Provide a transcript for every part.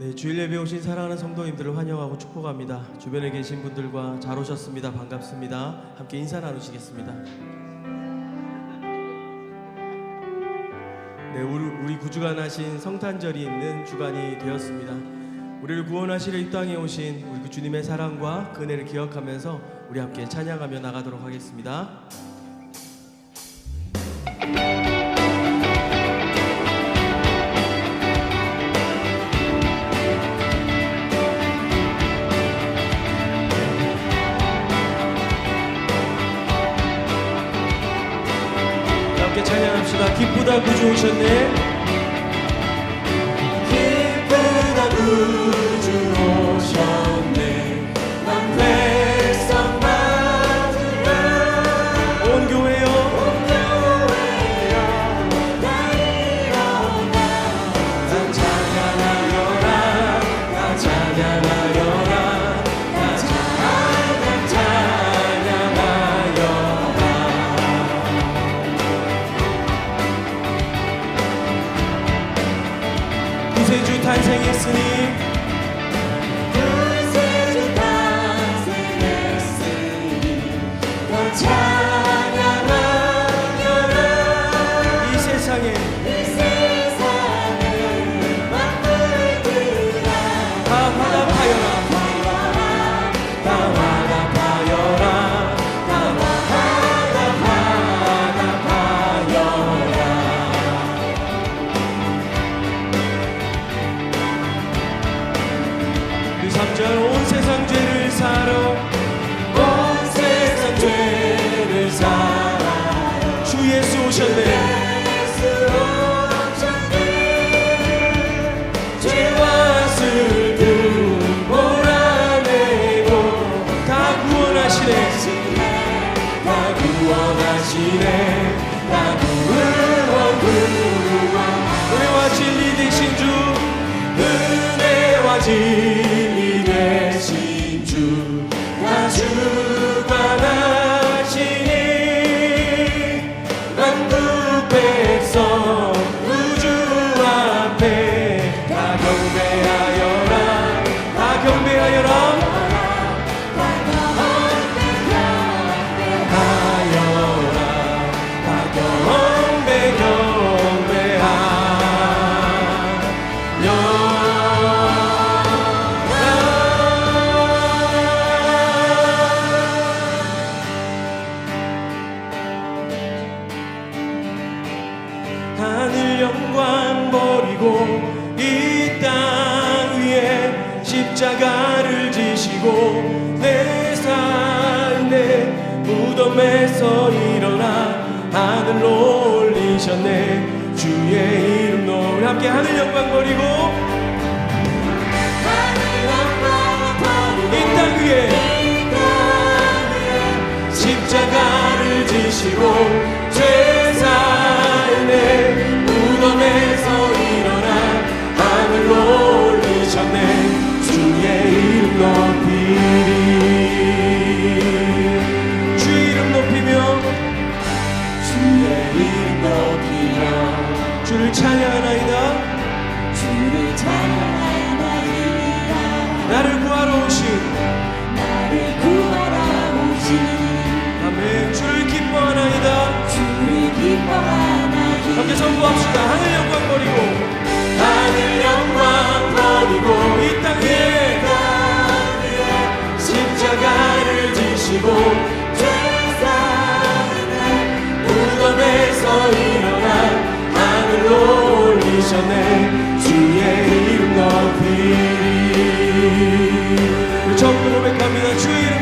네, 주일 예배 오신 사랑하는 성도님들을 환영하고 축복합니다. 주변에 계신 분들과 잘 오셨습니다. 반갑습니다. 함께 인사 나누시겠습니다. 네, 우리, 우리 구주간하신 성탄절이 있는 주간이 되었습니다. 우리를 구원하시려 이 땅에 오신 우리 그 주님의 사랑과 그 은혜를 기억하면서 우리 함께 찬양하며 나가도록 하겠습니다. 기쁘다 영광 버리고 이 땅 위에 십자가를 지시고 내 삶의 무덤에서 일어나 하늘로 올리셨네. 주의 이름 높이 함께 하늘 영광 버리고 이 땅 위에 십자가를 지시고 아멘. 주를 기뻐하나이다. 주를 기뻐하나이다. 함께 선포합시다. 하늘 영광 버리고. 하늘 영광 버리고 이 땅 위에 십자가를 지시고 죄사는 무덤에서 일어나 하늘로 올리셨네. 주의 이름 우리 전부 고백합니다. 주의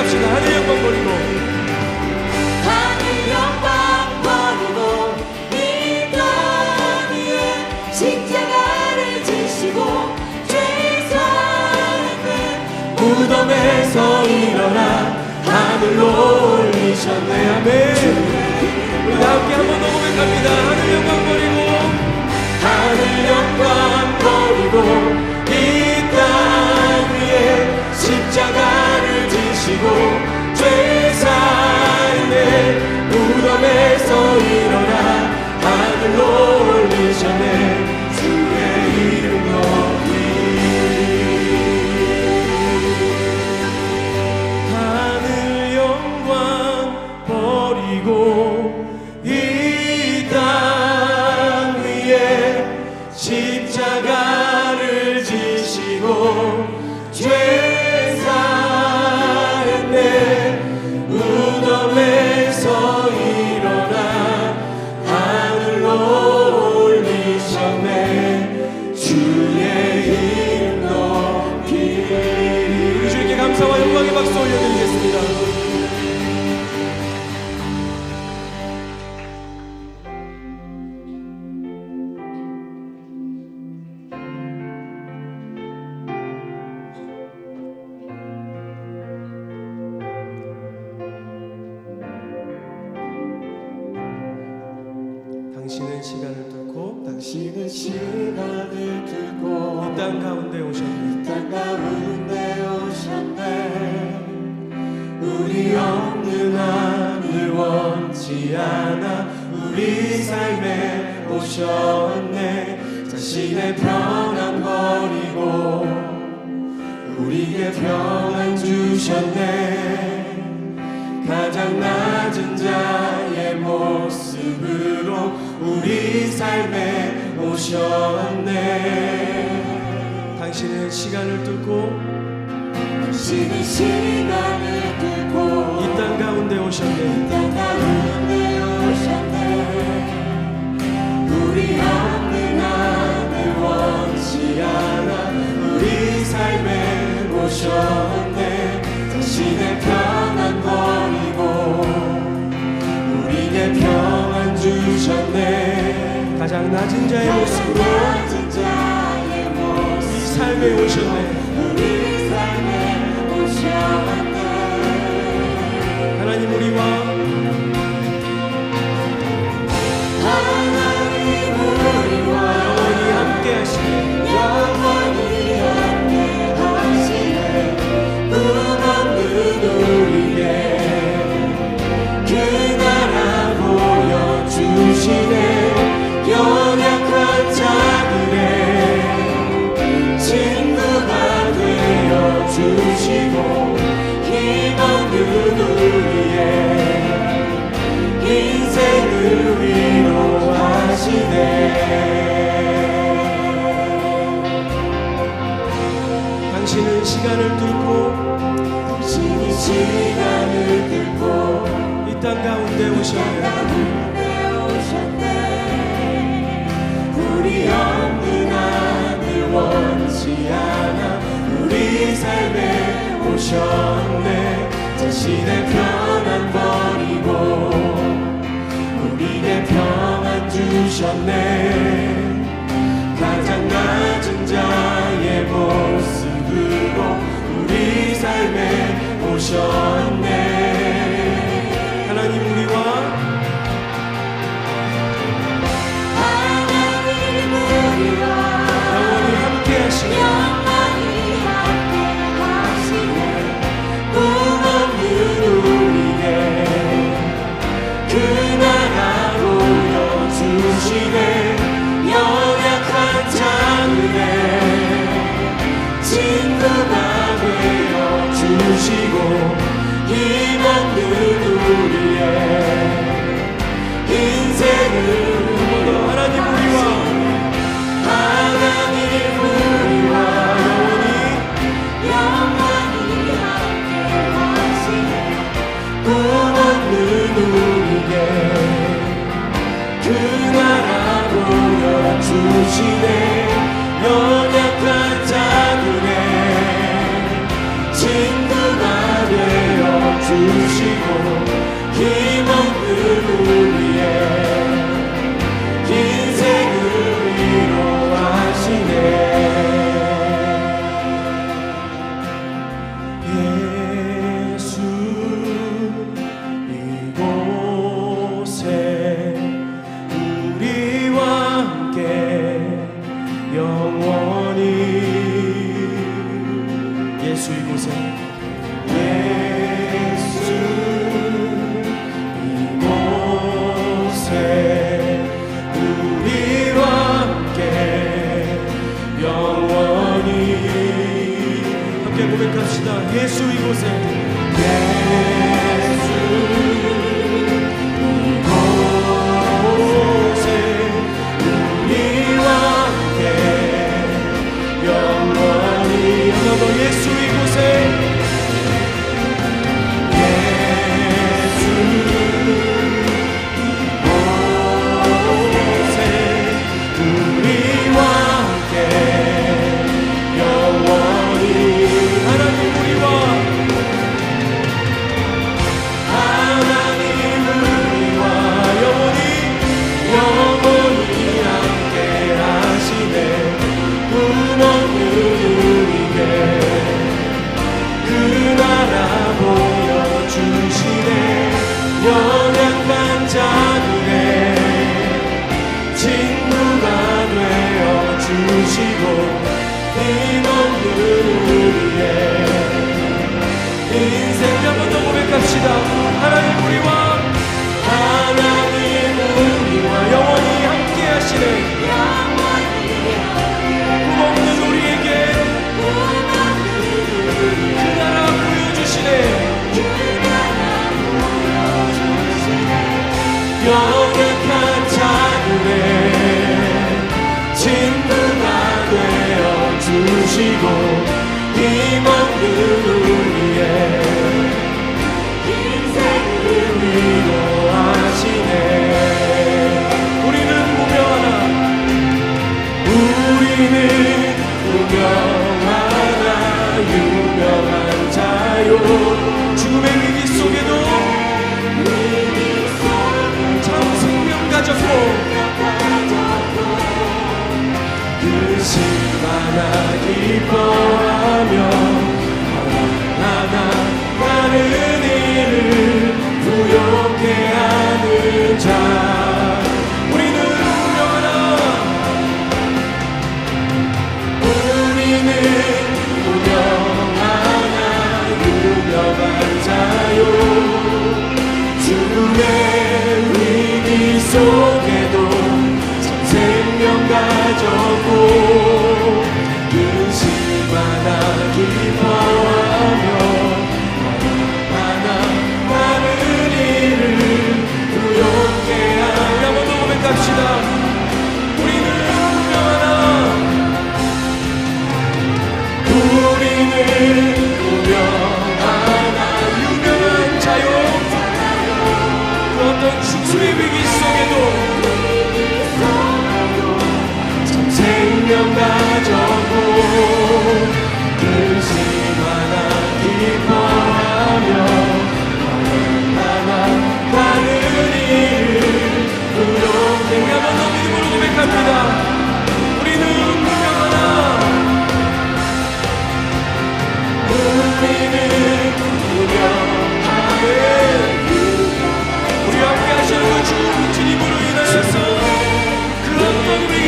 고백합시다. 하늘 영광 버리고. 하늘 영광 버리고 이 땅 위에 십자가를 지시고 죄사는 무덤에서 일어나 하늘로 올리셨네. 아멘. 이 땅 위에 십자가를 지시고 죄 변치 않아. 우리 삶에 오셨네. 자신의 편안 버리고 우리에게 평안 주셨네. 가장 낮은 자의 모습으로 우리 삶에 오셨네. 당신은 시간을 뚫고 당신은 시간을 뚫고 낮은 자의 모습으로 당신은 시간을 뚫고 당신이 시간을 뚫고 이 땅 가운데 오셨네. 우리 없는 하늘 원치 않아. 우리 삶에 주셨네. 자신의 평안 버리고 우리의 평안 주셨네. 가장 낮은 자의 모습으로 우리 삶에 오셨네. Cristo em você. 지키시고 힘없는 우리의 인생 한번 더 고백합시다. 하나님 우리와 하나님 우리와 영원히 함께 하시는 이곳 이 만물 위에 하나 기뻐하며 하나 나는 이를 부욕해 하는 자. 우리는 우려라 우리는 우려하나 유명한 자요. 죽음의 위기 속에도 참 생명 가져. sweeping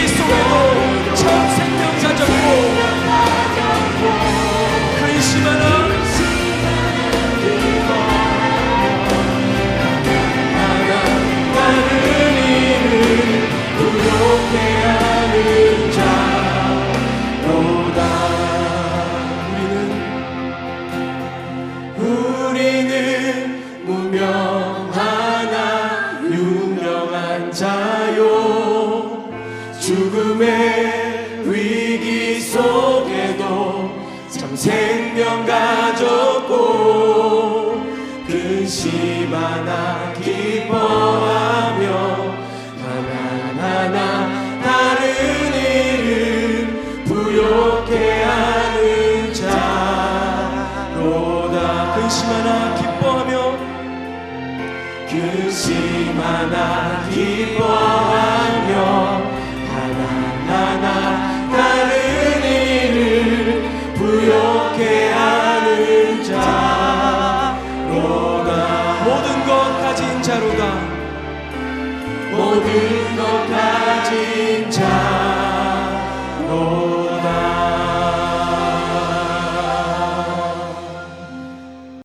Cristo é 생명 가졌고 그 근심 하나 기뻐하며 가난 하나 다른 일은 부욕해 하는 자로다 근심 그 하나 기뻐하며 그 근심 하나 기뻐하며 모든 것 가진 자